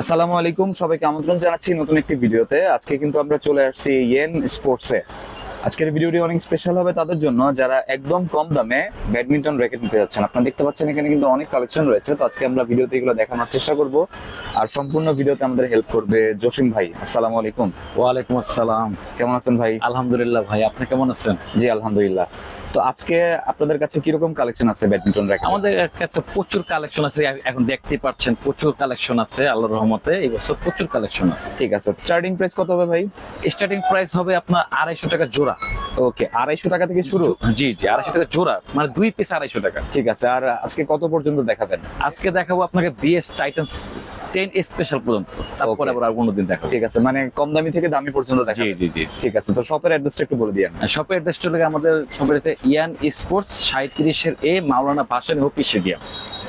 আসসালামু আলাইকুম, সবাইকে আমন্ত্রণ জানাচ্ছি নতুন একটি ভিডিওতে। আজকে কিন্তু আমরা চলে আসছি ইয়েন স্পোর্টসে। আজকের ভিডিওটি অনেক স্পেশাল হবে তাদের জন্য যারা একদম কম দামে ব্যাডমিন্টন র্যাকেট নিতে যাচ্ছেন। আপনারা দেখতে পাচ্ছেন এখানে কিন্তু অনেক কালেকশন রয়েছে তো আজকে আমরা ভিডিওতে এগুলো দেখানোর চেষ্টা করব। আর সম্পূর্ণ ভিডিওতে আমাদের হেল্প করবে জসিম ভাই। আসসালামু আলাইকুম। ওয়ালাইকুম আসসালাম। কেমন আছেন ভাই? আলহামদুলিল্লাহ ভাই আপনি কেমন আছেন? জি আলহামদুলিল্লাহ। তো আজকে আপনাদের কাছে কীরকম কালেকশন আছে ব্যাডমিন্টন র্যাকেট? আমাদের কাছে প্রচুর কালেকশন আছে এখন দেখতে পাচ্ছেন প্রচুর কালেকশন আছে আল্লাহর রহমতে এই বছর প্রচুর কালেকশন আছে। ঠিক আছে স্টার্টিং প্রাইস কত হবে ভাই? স্টার্টিং প্রাইস হবে আপনার আড়াইশো টাকা জোড়া। ওকে আড়াইশো টাকা থেকে শুরু? জি জি আড়াইশো টাকা জোড়া মানে দুই পিস আড়াইশো টাকা। ঠিক আছে আর আজকে কত পর্যন্ত দেখাবেন? আজকে দেখাবো আপনাকে বিএস টাইটান্স টেন স্পেশাল পর্যন্ত তারপরে আবার আর কোনোদিন দেখাবো। ঠিক আছে মানে কম দামি থেকে দামি পর্যন্ত জি দেখাবেন। জি জি ঠিক আছে তো শপের অ্যাড্রেসটা একটু বলে দিয়েন। শপের অ্যাড্রেসটা হলো আমাদের শপের ইয়ান স্পোর্টস সাঁত্রিশের এ মাওলানা ভাসানি অফিস স্টেডিয়াম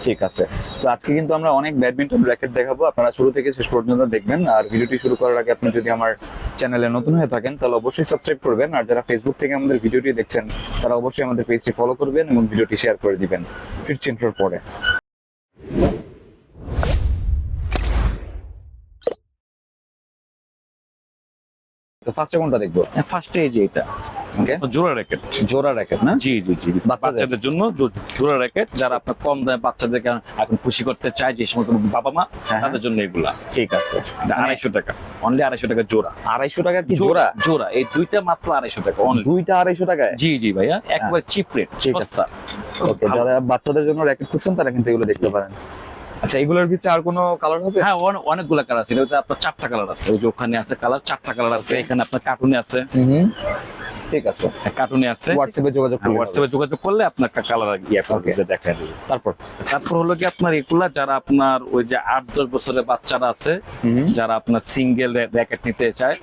ঠিক আছে। তো আজকে কিন্তু আমরা অনেক ব্যাডমিন্টন র্যাকেট দেখাবো। আপনারা শুরু থেকে শেষ পর্যন্ত দেখবেন। আর ভিডিওটি শুরু করার আগে আপনি যদি আমার চ্যানেলে নতুন হয়ে থাকেন, তাহলে অবশ্যই সাবস্ক্রাইব করবেন। আর যারা ফেসবুক থেকে আমাদের ভিডিওটি দেখছেন, তারা অবশ্যই আমাদের পেজটি ফলো করবেন এবং ভিডিওটি শেয়ার করে দিবেন। ফিরছি পরে। তো ফার্স্টে কোনটা দেখব? ফার্স্টে এই যে এটা। ওকে জোড়া র্যাকেট জোড়া র্যাকেট না? জি জি জি। বাচ্চাদের? জন্য জোড়া র্যাকেট যারা আপনার কম দামে বাচ্চাদেরকে এখন খুশি করতে চায় যে সমস্ত বাবা মা হ্যাঁ। তাদের জন্য এগুলা। ঠিক আছে। আড়াইশো টাকা। অনলি আড়াইশো টাকা জোড়া। আড়াইশো টাকা কি জোড়া? জোড়া? এই দুইটা মাত্র আড়াইশো টাকা অনলি দুইটা আড়াইশো টাকায়? জি জি ভাইয়া। একবার চিপ রেট হ্যাঁ। ঠিক আছে। যারা বাচ্চাদের জন্য র্যাকেট খুঁজছেন তারা কিন্তু এগুলো দেখতে পারেন। আচ্ছা এগুলোর ভিতরে আর কোনো কালার হবে? হ্যাঁ অনেকগুলো কালার আছে। এটা আপনার চারটা কালার আছে। ওই যে ওখানে আছে কালার চারটা কালার আছে। এখানে আপনার কার্টুনে আছে। ঠিক আছে। কার্টুনে আছে। হোয়াটসঅ্যাপে যোগাযোগ করলে হোয়াটসঅ্যাপে যোগাযোগ করলে আপনার কালার ইয়ে. দেখা দেবে তারপর? তারপর হলো কি আপনার এগুলা যারা আপনার ওই যে আট দশ বছরের বাচ্চারা আছে যারা আপনার সিঙ্গেল র্যাকেট নিতে চায়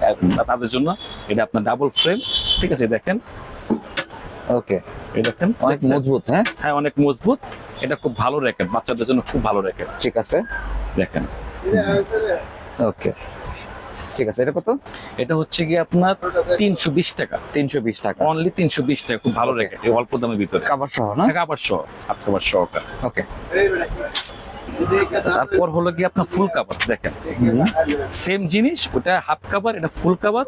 তাদের জন্য এটা আপনার ডাবল ফ্রেম ঠিক আছে দেখেন। ওকে এই দেখেন অনেক মজবুত হ্যাঁ? হ্যাঁ অনেক মজবুত। এটা খুব ভালো র্যাকেট বাচ্চাদের জন্য খুব ভালো র্যাকেট ঠিক আছে। দেখেন। ওকে ঠিক আছে এটা কত? এটা হচ্ছে কি আপনার তিনশো বিশ টাকা। তিনশো বিশ টাকা। অনলি তিনশো বিশ টাকা খুব ভালো র্যাকেট এই অল্প দামের ভিতরে। কাবার সহ না? টাকা আবার সহ হাত কাবার সহটা ওকে তারপর হলো কি আপনার ফুল কাভার দেখেন। সেম জিনিস ওটা হাফ কাভার এটা ফুল কাভার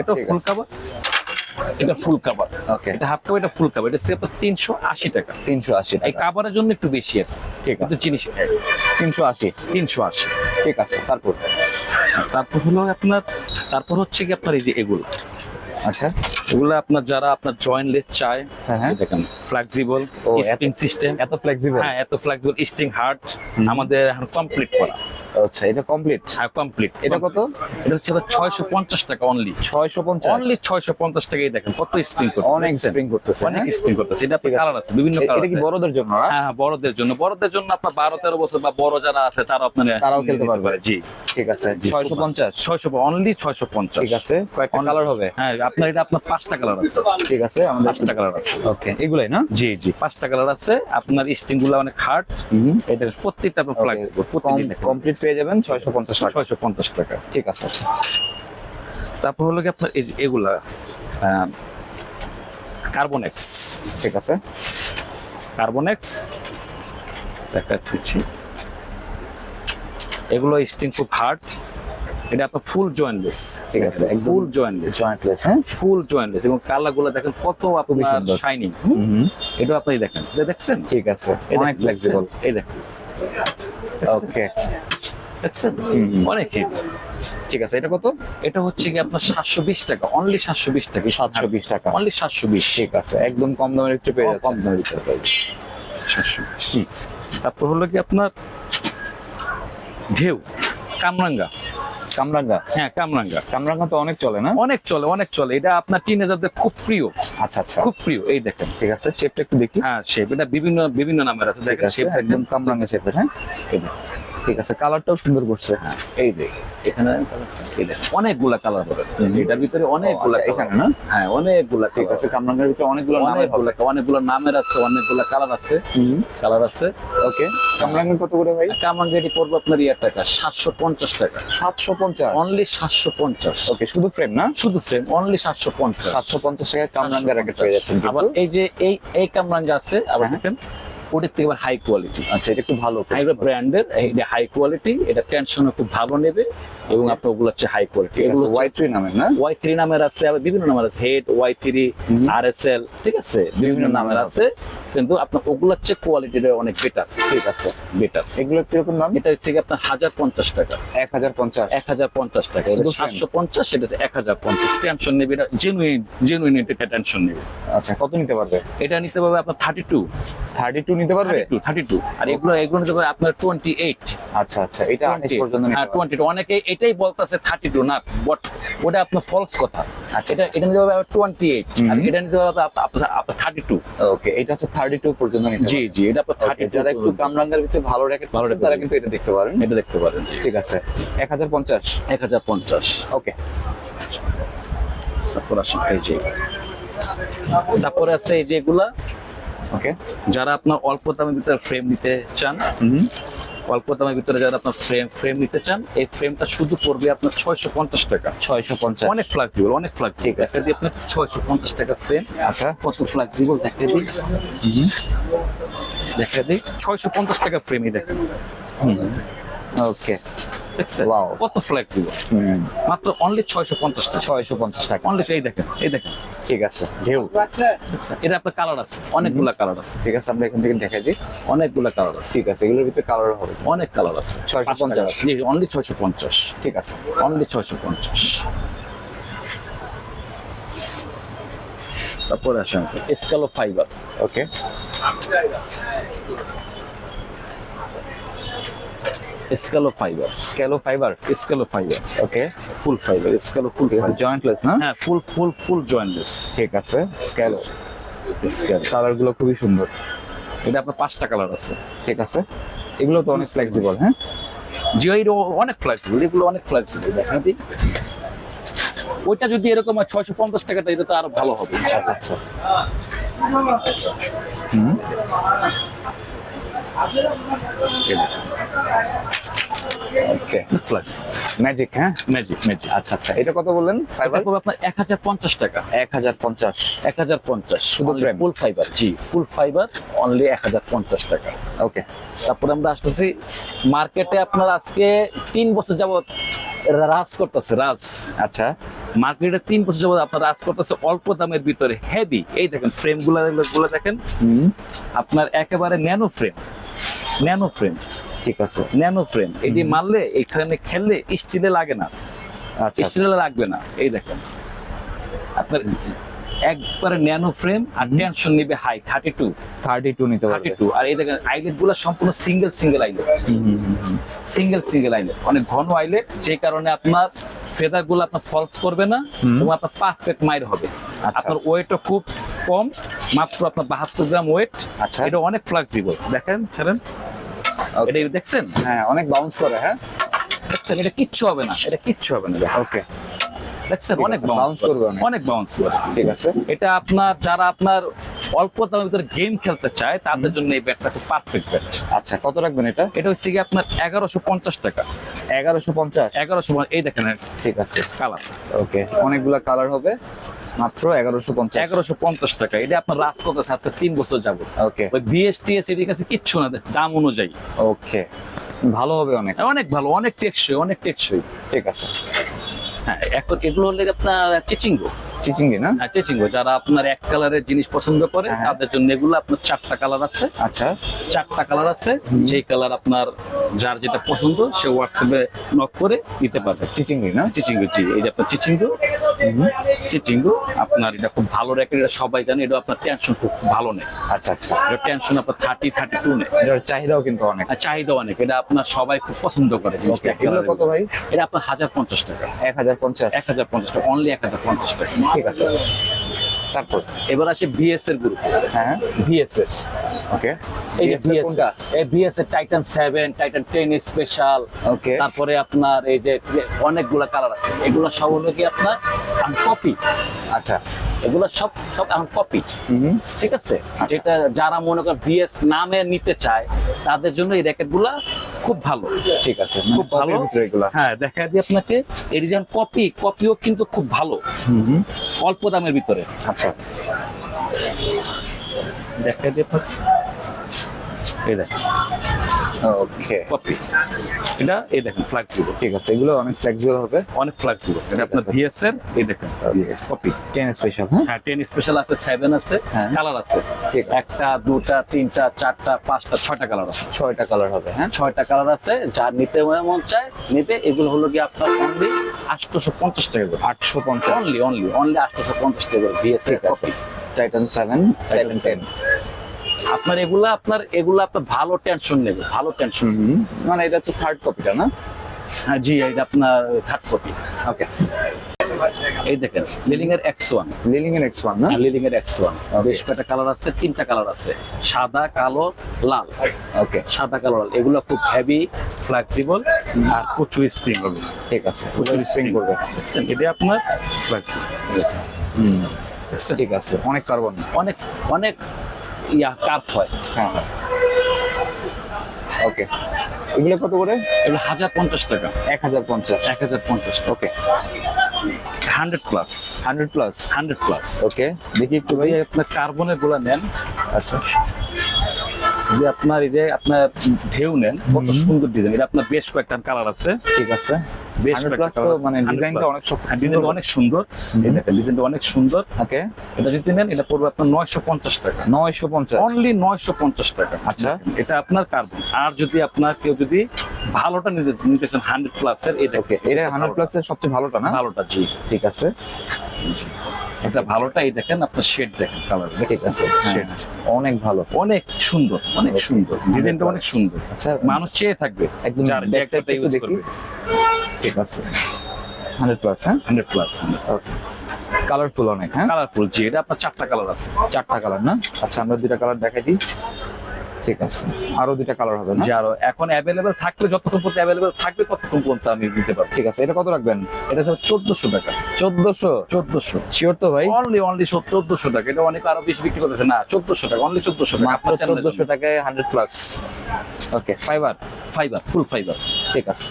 এটা ফুল। কাভার এটা ফুল কাভার ওকে এটা হাফ কাভার এটা ফুল কাভার এটা তিনশো আশি টাকা। তিনশো আশি এই কাভারের জন্য একটু বেশি আছে। ঠিক আছে। জিনিস তিনশো আশি। তিনশো আশি। ঠিক আছে তারপর? তারপর হলো আপনার তারপর হচ্ছে কি আপনার এই যে এগুলো। আচ্ছা। এগুলো আপনার যারা আপনার জয়েন্টলেস চায় হ্যাঁ, হ্যাঁ। দেখেন ফ্লেক্সিবল স্প্রিং সিস্টেম এত ফ্লেক্সিবল হ্যাঁ এত ফ্লেক্সিবল স্টিং হার্ট আমাদের এখন কমপ্লিট করা। আচ্ছা এটা কমপ্লিট হ্যাঁ কমপ্লিট এটা কত? এটা হচ্ছে আবার ছয়শো পঞ্চাশ টাকা অনলি ছয়শো পঞ্চাশ? অনলি ছয়শো পঞ্চাশ টাকাই দেখেন কত স্প্রিং করতে অনেক স্প্রিং করতেছে অনেক হ্যাঁ? স্প্রিং করতেছে। এটা কালার আছে বিভিন্ন কালার এটা কি বড়দের জন্য হ্যাঁ হ্যাঁ বড়দের জন্য। বড়দের জন্য আপনার বারো তেরো বছর বা বড় যারা আছে তারা আপনার তারাও খেলতে পারবে। জি। ঠিক আছে জি, ছয়শো খুব পঞ্চাশ? ছয়শো অনলি ছয়শো পঞ্চাশ। ঠিক আছে কালার হবে? হ্যাঁ আপনার এটা আপনার পাঁচটা কালার আছে। ঠিক আছে আমাদের পাঁচটা কালার আছে। ওকে এগুলাই না? জি জি পাঁচটা কালার আছে। আপনার স্টিংগুলো অনেক হার্ড। এটা প্রত্যেকটা আপনার ফ্লেক্সিবল কমপ্লিট পেয়ে যাবেন ছয়শো পঞ্চাশ টাকা। ছয়শো পঞ্চাশ টাকা। ঠিক আছে। তারপর হলো কি আপনার এগুলা কার্বনেক্স ঠিক আছে। কার্বনেক্স দেখা দিচ্ছি। এগুলো স্টিং খুব হার্ড এটা আপনার ফুল জয়েন্টলেস ঠিক আছে, একদম ফুল জয়েন্টলেস জয়েন্টলেস হ্যাঁ? ফুল জয়েন্টলেস এবং কালারগুলো দেখেন কত আপনার। শাইনিং হুম। এটা আপনি দেখেন। এটা দেখছেন? ঠিক আছে। অনেক ফ্লেক্সিবল এই দেখেন। ওকে দেখছেন। অনেক। ঠিক আছে এটা কত? এটা হচ্ছে কি আপনার সাতশো বিশ টাকা অনলি সাতশো বিশ টাকা। সাতশো বিশ টাকা। অনলি সাতশো বিশ। ঠিক আছে একদম কম দামের একটু পেয়ে কম দামের ভিতরে পাইবে সাতশো তারপর হলো কি আপনার ঢেউ কামরাঙ্গা। কামরাঙ্গা? হ্যাঁ কামরাঙ্গা। কামরাঙ্গা তো অনেক চলে না? অনেক চলে অনেক চলে। এটা আপনার টিনেজারদের খুব প্রিয়। আচ্ছা আচ্ছা। খুব প্রিয় এই দেখেন। ঠিক আছে শেপটা একটু দেখি। হ্যাঁ শেপ এটা বিভিন্ন বিভিন্ন নামের আছে। দেখেন শেপ একদম কামরাঙ্গা শেপের হ্যাঁ। ঠিক আছে কালারটাও সুন্দর করছে। হ্যাঁ এই এখানে অনেকগুলা কালার হবে এটার ভিতরে অনেকগুলা আচ্ছা, এখানে না? হ্যাঁ অনেকগুলা ঠিক আছে কামরাঙ্গার ভিতরে অনেকগুলো নামের হবে। অনেকগুলো নামের আছে অনেকগুলা কালার আছে। কালার আছে। ওকে কামরাঙ্গা কত করে ভাই? কামাঙ্গেরি পড়বে আপনার ইয়ার টাকা সাতশো পঞ্চাশ টাকা। সাতশো পঞ্চাশ? অনলি সাতশো পঞ্চাশ। ওকে শুধু ফ্রেম না? শুধু ফ্রেম অনলি সাতশো পঞ্চাশ। সাতশো পঞ্চাশ টাকায় কামরাঙ্গা র্যাকেট পেয়ে যাচ্ছেন আবার এই যে এই এই কামরাঙ্গা আছে আবার হ্যাঁ। ওটার থেকে আবার হাই কোয়ালিটি আচ্ছা এটা একটু ভালো হাই ব্র্যান্ডের এটা হাই কোয়ালিটি এটা টেনশনও খুব ভালো নেবে এবং আপনার ওগুলো হচ্ছে হাই কোয়ালিটি এগুলো ওয়াই থ্রি নামের না? ওয়াই থ্রি নামের আছে আবার বিভিন্ন নামের আছে হেড ওয়াই থ্রি আর এস এল ঠিক আছে? বিভিন্ন নামের আছে কিন্তু আপনার ওগুলোর চেয়ে কোয়ালিটিটা অনেক বেটার ঠিক আছে। বেটার এগুলো কীরকম দাম? এটা হচ্ছে আপনার হাজার পঞ্চাশ টাকা। এক হাজার পঞ্চাশ। এক হাজার পঞ্চাশ টাকা। এটা? সাতশো পঞ্চাশ এটা এক হাজার পঞ্চাশ। টেনশন নেবে এটা জেনুইন জেনুইন এটা টেনশন নেবে। আচ্ছা কত নিতে পারবে? এটা নিতে পারবে আপনার থার্টি টু থার্টি টু নিতে পারবে? থার্টি টু থার্টি টু আর এগুলো এগুলো নিতে পারবে আপনার টোয়েন্টি এইট আচ্ছা আচ্ছা এটা আঠাশ পর্যন্ত নিতে হ্যাঁ পারবে। টোয়েন্টি টু অনেকে এটাই বলতেছে থার্টি টু না বট ওটা আপনার ফলস কথা। আচ্ছা। এটা এটা নিতে পারবে টোয়েন্টি এইট আর এটা নিতে পারবে আপনার আপনার থার্টি টু ওকে এটা হচ্ছে থার্টি টু পর্যন্ত নিতে জি জি এটা আপনার পারবে থার্টি Okay, যারা একটু কামরাঙ্গার ভিতরে ভালো র্যাকেট ভালো ভালো তারা কিন্তু এটা দেখতে পারেন। এটা দেখতে পারেন জি। ঠিক আছে এক হাজার পঞ্চাশ। এক হাজার পঞ্চাশ। ওকে। তারপর আসেন এই যে তারপরে আছে এই যে এগুলা ওকে যারা আপনার অল্প দামের ভিতরে ফ্রেম নিতে চান অল্প দামের ভিতরে যারা আপনার ফ্রেম ফ্রেম নিতে চান এই ফ্রেমটা শুধু পড়বে আপনার ছয়শো পঞ্চাশ টাকা। ছয়শো পঞ্চাশ। অনেক ফ্লেক্সিবল অনেক ফ্লেক্সিবল ঠিক আছে। দিয়ে আপনার ছয়শো পঞ্চাশ টাকা ফ্রেম আচ্ছা। কত ফ্লেক্সিবল দেখা দিই দেখা দিই ছয়শো পঞ্চাশ টাকা ফ্রেমই দেখেন। ওকে. কত ফ্লেক্সিবল মাত্র অনলি ছয়শো পঞ্চাশ টাকা। ছয়শো পঞ্চাশ টাকা। অনলি এই দেখেন এই দেখেন। ঠিক আছে ঢেউ। এটা আপনার কালার আছে অনেকগুলা কালার আছে। ঠিক আছে আমরা এখান থেকে দেখাই দিই। অনেকগুলা কালার আছে। ঠিক আছে এগুলোর ভিতরে কালার হবে। অনেক কালার আছে। 650 জি অনলি ছয়শো পঞ্চাশ। ঠিক আছে। অনলি ছয়শো পঞ্চাশ। তারপরে আসেন স্কালো ফাইবার ওকে স্কালো ফাইবার স্কেলো ফাইবার স্কালো ফাইবার ওকে ফুল ফাইবার স্কালো ফুল ফাইবার জয়েন্টলেস না হ্যাঁ ফুল ফুল ফুল জয়েন্টলেস ঠিক আছে স্কেলো স্কালো কালারগুলো খুবই সুন্দর। এটা আপনার পাঁচটা কালার আছে। ঠিক আছে। এগুলো তো অনেক ফ্লেক্সিবল হ্যাঁ? জিও অনেক ফ্লেক্সিবল এগুলো অনেক ফ্লেক্সিবল দেখেন ওইটা যদি এরকম হয় ছয়শো পঞ্চাশ টাকাটা এটা তো আরও ভালো হবে। আচ্ছা আচ্ছা হুম। ওকে ফ্লেক্স ম্যাজিক হ্যাঁ? ম্যাজিক ম্যাজিক আচ্ছা আচ্ছা। এটা কত বললেন? ফাইবার আপনার এক হাজার পঞ্চাশ টাকা। এক হাজার পঞ্চাশ। এক হাজার পঞ্চাশ। শুধু? ফুল ফাইবার জি ফুল ফাইবার অনলি এক হাজার পঞ্চাশ টাকা। ওকে তারপরে আমরা আসতেছি মার্কেটে আপনার আজকে তিন বছর যাবত রাজ করতেছে রাজ। আচ্ছা। মার্কেটে তিন বছর যাবত আপনার রাজ করতেছে অল্প দামের ভিতরে হেভি এই দেখেন ফ্রেমগুলা দেখেন। হুম। আপনার একেবারে ন্যানো ফ্রেম ন্যানো ফ্রেম ঠিক আছে। ন্যানো ফ্রেম এটি মারলে এখানে খেললে স্টিলে লাগে না। আচ্ছা আচ্ছা। স্টিলে লাগবে না এই দেখেন। আপনার একবারে ন্যানো ফ্রেম আর টেনশন নিবে high thirty two thirty two নিতে থার্টি টু আর এই দেখেন আইলেটগুলো সম্পূর্ণ single single eyelet single single eyelet অনেক ঘন আইলেট যে কারণে আপনার ফেদারগুলো আপনার ফলস করবে না। এবং আপনার পারফেক্ট মাইর হবে। আচ্ছা। আপনার ওয়েটও খুব কম মাত্র আপনার বাহাত্তর গ্রাম ওয়েট আচ্ছা। এটা অনেক ফ্লেক্সিবল দেখেন ছাড়েন. এটা দেখছেন? হ্যাঁ অনেক বাউন্স করে হ্যাঁ? দেখছেন এটা কিচ্ছু হবে না এটা কিচ্ছু হবে না। ওকে দেখছেন? অনেক বাউন্স করবে অনেক। বাউন্স করে। ঠিক আছে। এটা আপনার যারা আপনার অল্প দামের ভিতরে গেম খেলতে চায় তাদের জন্য এই ব্যাটটা খুব পারফেক্ট ব্যাট আচ্ছা কত রাখবেন এটা? এটা হচ্ছে কি আপনার এগারোশো পঞ্চাশ টাকা। এগারোশো পঞ্চাশ? এগারোশো এই দেখেন ঠিক আছে। কালার ওকে অনেকগুলা কালার হবে। মাত্র এগারোশো পঞ্চাশ। এগারোশো পঞ্চাশ টাকা। এটা আপনার রাজ করতেছে আজকে তিন বছর যাব ওকে। ওই বিএসটিএস এর কাছে কিচ্ছু না দাম অনুযায়ী। ওকে ভালো হবে অনেক। অনেক ভালো অনেক টেকসই অনেক টেকসই। ঠিক আছে। হ্যাঁ এখন এগুলো হলে আপনার চিচিঙ্গো। চিচিঙ্গি না? হ্যাঁ চিচিঙ্গো। যারা আপনার এক কালারের জিনিস পছন্দ করে হ্যাঁ। তাদের জন্য এগুলো আপনার চারটা কালার আছে। আচ্ছা। চারটা কালার আছে। যে কালার আপনার যার যেটা পছন্দ সে হোয়াটসঅ্যাপে নক করে দিতে পারবে। চিচিঙ্গি না? চিচিঙ্গু জি এই যে আপনার চিচিঙ্গু। চিচিঙ্গু আপনার এটা খুব ভালো র্যাকেট এটা সবাই জানে এটা আপনার টেনশন খুব ভালো নেই। আচ্ছা আচ্ছা। এটা টেনশন আপনার থার্টি থার্টি টু নেই। এটার চাহিদাও কিন্তু অনেক। আর চাহিদা অনেক। এটা আপনার সবাই খুব পছন্দ করে কত ভাই? এটা আপনার হাজার পঞ্চাশ টাকা। এক হাজার পঞ্চাশ। এক হাজার পঞ্চাশ টাকা অনলি এক হাজার পঞ্চাশ টাকা। ঠিক আছে। তারপর এবার আসে বিএস এর গ্রুপ হ্যাঁ। বিএস এর। ওকে। এই যে বিএস এই বিএস এর Titan seven Titan ten special okay. তারপরে আপনার এই যে অনেকগুলা কালার আছে। এগুলো সব হলো কি আপনার কপি আচ্ছা। এগুলো সব সব এখন কপি ঠিক আছে? আচ্ছা। যেটা যারা মনে করেন বিএস নামে নিতে চায় তাদের জন্য এই র্যাকেটগুলা খুব ভালো। ঠিক আছে খুব ভালো। এগুলা হ্যাঁ দেখা দিই আপনাকে। এর যেমন কপি কপিও কিন্তু খুব ভালো। অল্প দামের ভিতরে। আচ্ছা। দেখা দিই আপনাকে। এই দেখেন। ওকে কপি এটা এই দেখেন ফ্লেক্সিবল ঠিক আছে এগুলো অনেক ফ্লেক্সিবল হবে। অনেক ফ্লেক্সিবল এটা আপনার। ভিএস এর এই দেখেন কপি টেন স্পেশাল হ্যাঁ? হ্যাঁ টেন স্পেশাল আছে সেভেন আছে হ্যাঁ। কালার আছে। ঠিক একটা দুটা তিনটা চারটা পাঁচটা ছয়টা কালার আছে। ছয়টা কালার হবে হ্যাঁ? ছয়টা কালার আছে যার নিতে মন চায় নিতে এগুলো হলো কি আপনার অনলি আটশোশো পঞ্চাশ টাকা করে। আটশো পঞ্চাশ অনলি অনলি অনলি আটশোশো পঞ্চাশ টাকা করে ভিএস ঠিক আছে। টাইটান সেভেন টাইটান টেন আপনার এগুলা আপনার এগুলা আপনার ভালো টেনশন নেবে ভালো টেনশন মানে এটা হচ্ছে থার্ড কপিটা না? হ্যাঁ জি এটা আপনার থার্ড কপি ওকে এই দেখেন লিলিং এর এক্স ওয়ান লিলিং এর এক্স ওয়ান না লিলিং এর এক্স ওয়ান বেশ কয়েকটা কালার আছে? তিনটা কালার আছে। সাদা কালো লাল। ওকে সাদা কালো লাল। এগুলো খুব হেভি ফ্লেক্সিবল আর প্রচুর স্প্রিং হবে। ঠিক আছে পুরো স্প্রিং করবে। এটা আপনার ফ্লেক্সিবল হুম। ঠিক আছে অনেক কার্বন অনেক অনেক ইয়া কাপ হয়। হ্যাঁ ওকে এগুলো কত করে? এগুলো হাজার পঞ্চাশ টাকা। এক হাজার পঞ্চাশ। এক হাজার পঞ্চাশ okay hundred plus. Hundred plus? Hundred plus. Okay দেখি একটু ভাই। আপনার কার্বনেরগুলা নেন। আচ্ছা। যে আপনার এই যে আপনার ঢেউ নেন কত সুন্দর ডিজাইন এটা আপনার বেশ কয়েকটা কালার আছে। ঠিক আছে। বেশ কয়েকটা প্লাস। মানে ডিজাইনটা অনেক ডিজাইনটা অনেক সুন্দর। দেখেন ডিজাইনটা অনেক সুন্দর। ওকে। এটা যদি নেন এটা পড়বে আপনার নয়শো পঞ্চাশ টাকা। নয়শো পঞ্চাশ। অনলি নয়শো পঞ্চাশ টাকা। আচ্ছা। এটা আপনার কার্বন আর যদি আপনার কেউ যদি ভালোটা নিতে নিতে চান হান্ড্রেড প্লাসের এটা ওকে এটা হান্ড্রেড প্লাস এর সবচেয়ে ভালোটা না? ভালোটা জি। ঠিক আছে। এটা ভালোটা এই দেখেন আপনার শেড দেখেন কালার ঠিক আছে? শেড হ্যাঁ, অনেক ভালো অনেক সুন্দর অনেক সুন্দর ডিজাইনটা অনেক সুন্দর। আচ্ছা মানুষ চেয়ে থাকবে একদম একটা ইউজ। করবে। ঠিক আছে? হান্ড্রেড প্লাস হ্যাঁ? হান্ড্রেড প্লাস ওকে কালারফুল অনেক হ্যাঁ? কালারফুল জি এটা আপনার চারটা কালার আছে। চারটা কালার না? আচ্ছা আমরা দুটা কালার দেখাই দিই। ঠিক আছে। আরও দুইটা কালার হবে না? আরও। এখন অ্যাভেলেবেল থাকলে যতক্ষণ পর্যন্ত অ্যাভেলেবেল থাকবে ততক্ষণ পর্যন্ত আমি দিতে পারব। ঠিক আছে এটা কত রাখবেন? এটা হচ্ছে চোদ্দশো টাকা। চোদ্দশো? চোদ্দশো। শিওর তো ভাই? অনলি অনলি চোদ্দশো টাকা। এটা অনেক আরও বেশি বিক্রি করতেছে। না চোদ্দশো টাকা অনলি চোদ্দশো টাকা। মাত্র চোদ্দশো টাকায় hundred plus okay fibre fibre full fibre ঠিক আছে।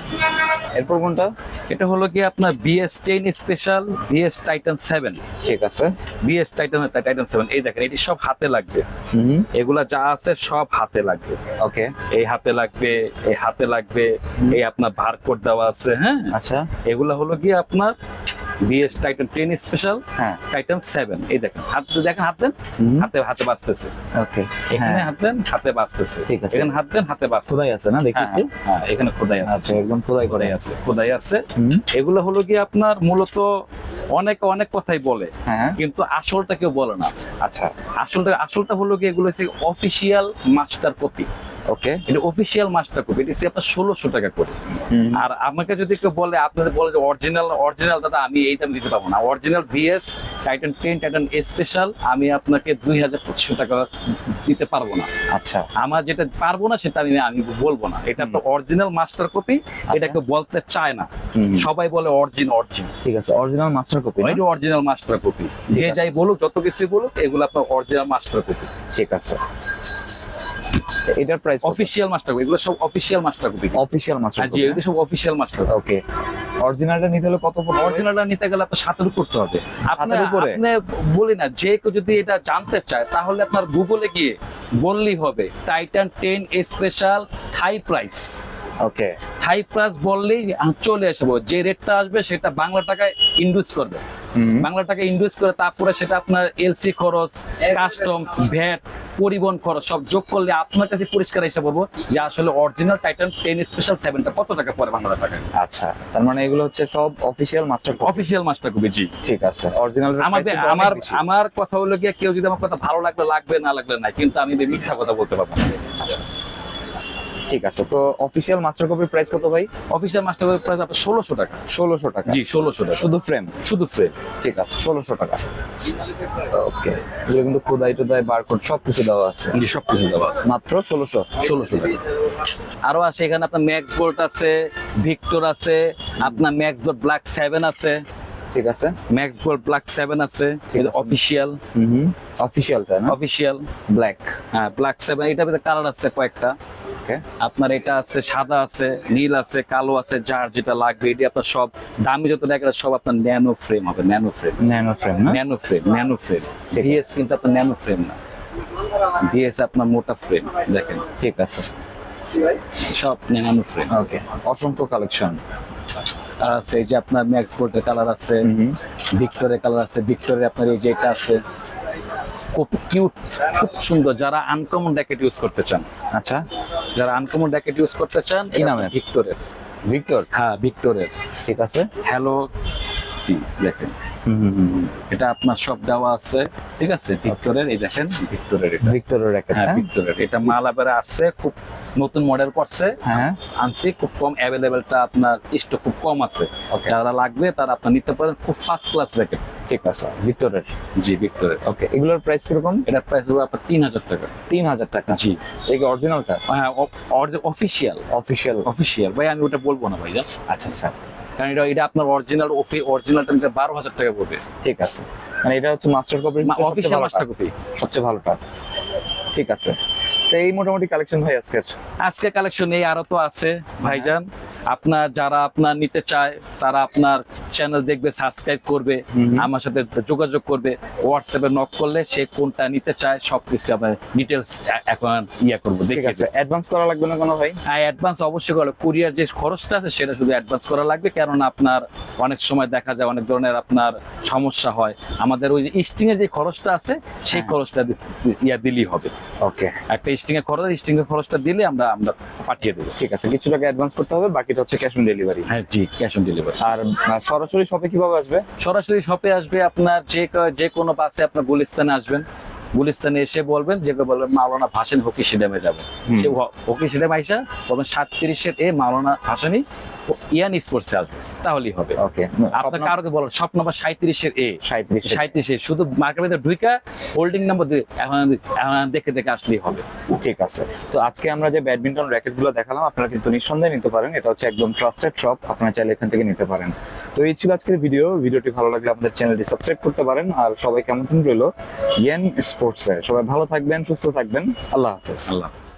এরপর কোনটা? এটা হলো কি আপনার BS ten special BS Titan seven ঠিক আছে। বিএস টাইটান টাইটান সেভেন এই দেখেন এটি সব হাতে লাগবে। এগুলা যা আছে সব হাতে লাগবে। ওকে। এই হাতে লাগবে এই হাতে লাগবে এই আপনার বারকোড দেওয়া আছে হ্যাঁ? আচ্ছা। এগুলা হলো কি আপনার বিএস টাইটান টেন স্পেশাল হ্যাঁ। টাইটান সেভেন এই দেখেন হাত দেখেন হাত দেন হাতে হাতে বাঁচতেছে। ওকে এখানে হ্যাঁ। হাত দেন হাতে বাঁচতেছে। ঠিক আছে। এখানে হাত দেন হাতে বাঁচতেছে। খোদাই আছে না দেখি হ্যাঁ হ্যাঁ, হ্যাঁ, এখানে খোদাই আছে। আচ্ছা একদম খোদাই করে। আছে খোদাই আছে। এগুলো হলো কি আপনার মূলত অনেক অনেক কথাই বলে কিন্তু আসলটা কেউ বলে না। আচ্ছা। আসলটা আসলটা হলো কি এগুলো হচ্ছে অফিসিয়াল মাস্টার কপি ওকে এটা অফিসিয়াল মাস্টার কপি এটা আপনার ষোলোশো টাকা করে। আর আমাকে যদি কেউ বলে আপনাদের বলে যে অরিজিনাল অরিজিনাল দাদা আমি এই দাম দিতে পারব না। Original BS Titan ten Titan special আমি আপনাকে দুই হাজার পঁচিশশো টাকা দিতে পারব না। আচ্ছা। আমার যেটা পারব না সেটা আমি আমি বলব না। এটা তো অরিজিনাল মাস্টার কপি এটাকে বলতে চায় না। সবাই বলে অরিজিন অরিজিন ঠিক আছে অরিজিনাল মাস্টার কপি এটা অরিজিনাল মাস্টার কপি যে যাই বলুক যত কিছু বলুক এগুলো আপনার অরিজিনাল মাস্টার কপি ঠিক আছে। এটার প্রাইস অফিসিয়াল মাস্টার এগুলো সব official master copy official master জি এগুলো সব অফিসিয়াল মাস্টার ওকে অরিজিনালটা নিতে হলে কত পড়বে অরিজিনালটা নিতে গেলে আপনার সাতের করতে হবে। আপনার উপরে? আপনি বলি না যে কেউ যদি এটা জানতে চায় তাহলে আপনার গুগলে গিয়ে বললেই হবে Titan ten special high price okay price বললেই চলে আসব যে রেটটা আসবে সেটা বাংলা টাকায় ইন্ডুস করবে। বাংলা টাকা ইনভেস্ট করে তারপরে সেটা আপনার এলসি খরচ কাস্টমস ভ্যাট পরিবহন খরচ সব যোগ করলে আপনার কাছে পরিষ্কার এসে বলব যে আসলে অরিজিনাল টাইটান টেন স্পেশাল সেভেনটা কত টাকা পড়ে বাংলা টাকা আচ্ছা তার মানে এগুলো হচ্ছে সব official master official master copy জি। ঠিক আছে অরিজিনাল আমাদের আমার আমার কথা হলো গিয়ে কেউ যদি আমার কথা ভালো লাগলে লাগবে না লাগবে না কিন্তু আমি মিথ্যা কথা বলতে পারব না। ঠিক আছে তো অফিশিয়াল মাস্টার কপির প্রাইস কত ভাই? অফিসিয়াল মাস্টার কপি প্রাইস আপনার ষোলোশো টাকা। ষোলোশো টাকা। জি ষোলোশো টাকা। শুধু ফ্রেম শুধু ফ্রেম ঠিক আছে ষোলোশো টাকা। ওকে এগুলো কিন্তু খোদাই টোদাই বারকোড সব কিছু দেওয়া আছে। জি সব কিছু দেওয়া আছে। মাত্র ষোলোশো? ষোলোশো টাকা। আরও আছে এখানে আপনার ম্যাক্স বোল্ট আছে ভিক্টর আছে আপনার ম্যাক্স বোল্ট ব্ল্যাক সেভেন আছে। ঠিক আছে। ম্যাক্স বোল্ট ব্ল্যাক সেভেন আছে ঠিক আছে। অফিসিয়াল হুম অফিশিয়াল তাই না? অফিসিয়াল ব্ল্যাক হ্যাঁ ব্ল্যাক সেভেন এটার ভিতরে কালার আছে কয়েকটা। আপনার এটা আছে সাদা আছে নীল আছে কালো আছে যার যেটা লাগবে এটি আপনার সব দামি যত দেখে সব আপনার ন্যানো ফ্রেম হবে nano frame. Nano frame nano frame. Nano frame VS কিন্তু আপনার ন্যানো ফ্রেম না। দিয়েছে আপনার মোটা ফ্রেম দেখেন। ঠিক আছে। সব ন্যানো ফ্রেম। ওকে অসংখ্য কালেকশন আছে এই যে আপনার ম্যাক্স গোল্ডের কালার আছে ভিক্টরের কালার আছে ভিক্টরের আপনার এই যে এটা আছে খুব কিউট খুব সুন্দর। যারা আনকমন র্যাকেট ইউজ করতে চান। আচ্ছা। যারা আনকমন র্যাকেট ইউজ করতে চান কি নামে? ভিক্টরের। ভিক্টর? হ্যাঁ ভিক্টরের। ঠিক আছে। হ্যালো টি দেখেন? এটা আপনার সব দেওয়া আছে ঠিক আছে? ভিক্টরের এই দেখেন ভিক্টরের এটা। ভিক্টরের হ্যাঁ ভিক্টরের। এটা মাল আবার আসছে খুব নতুন মডেল করছে হ্যাঁ। আনছি খুব কম অ্যাভেলেবেলটা আপনার স্টক খুব কম আছে. যারা লাগবে তারা আপনার নিতে পারেন খুব ফার্স্ট ক্লাস র্যাকেট ঠিক আছে ভিক্টরের। জি ভিক্টরের। ওকে এগুলোর প্রাইস কীরকম? এটা প্রাইস হবে আপনার তিন হাজার টাকা। তিন হাজার টাকা। জি। এই অরিজিনালটা হ্যাঁ অফিসিয়াল অফিসিয়াল অফিসিয়াল ভাই আমি ওটা বলব না ভাই আচ্ছা আচ্ছা। কারণ এটা এটা আপনার অরিজিনাল অরিজিনালটা নিতে বারো হাজার টাকা পড়বে। ঠিক আছে। মানে এটা হচ্ছে master copy official master copy সবচেয়ে ভালোটা ঠিক আছে। এই মোটামুটি কালেকশন ভাই আজকের। আজকে কালেকশন এই আরও তো আছে ভাইজান। আপনার যারা আপনার নিতে চায় তারা আপনার চ্যানেল দেখবে সাবস্ক্রাইব করবে আমার সাথে যোগাযোগ করবে হোয়াটসঅ্যাপে নক করলে সে কোনটা নিতে চায় সবকিছু আপনার ডিটেলস এখন ইয়া করব ঠিক আছে অ্যাডভান্স করা লাগবে না কোনো ভাই? হ্যাঁ অ্যাডভান্স অবশ্যই করো কুরিয়ার যে খরচটা আছে সেটা শুধু অ্যাডভান্স করা লাগবে কেননা আপনার অনেক সময় দেখা যায় অনেক ধরনের আপনার সমস্যা হয়। আমাদের ওই যে এর যে খরচটা আছে সেই হ্যাঁ। খরচটা ইয়া দিলেই হবে। ওকে একটা স্টিং এর খরচ স্টিং এর খরচটা দিলে আমরা আমরা পাঠিয়ে দেবো। ঠিক আছে কিছু টাকা অ্যাডভান্স করতে হবে বাকিটা হচ্ছে ক্যাশ অন ডেলিভারি হ্যাঁ জি ক্যাশ অন ডেলিভারি আর সরাসরি শপে কীভাবে আসবে? সরাসরি শপে আসবে আপনার যে যে কোনো বাসে আপনার গুলিস্তানে আসবেন। গুলিস্তানে এসে বলবেন যে বলবেন মাওলানা ভাসেন হকি সিডেমে যাব। সে হকি সিডাম আইসা বলবেন সাতত্রিশের এ মাওলানা ভাসানি ইয়ান স্পোর্টসে আসবে। তাহলেই হবে। ওকে আপনার কারোকে বলেন শপ নাম্বার সাঁত্রিশের এ। সাঁত্রিশ সাঁত্রিশে শুধু মার্কেট ভিতরে ঢুইকা হোল্ডিং নাম্বার দিয়ে এখন এখন দেখে দেখে আসলেই হবে। ঠিক আছে। তো আজকে আমরা যে ব্যাডমিন্টন দেখালাম আপনারা কিন্তু নিঃসন্দেহে নিতে পারেন। এটা হচ্ছে একদম ট্রাস্টেড শপ আপনারা চাইলে এখান থেকে নিতে পারেন। তো এই ছিল আজকের ভিডিও ভিডিওটি ভালো লাগলে আমাদের চ্যানেলটি সাবস্ক্রাইব করতে পারেন। আর সবাই কেমন রইল? ইয়েন স্পোর্টস সবাই ভালো থাকবেন সুস্থ থাকবেন। আল্লাহ হাফেজ। আল্লাহ হাফেজ।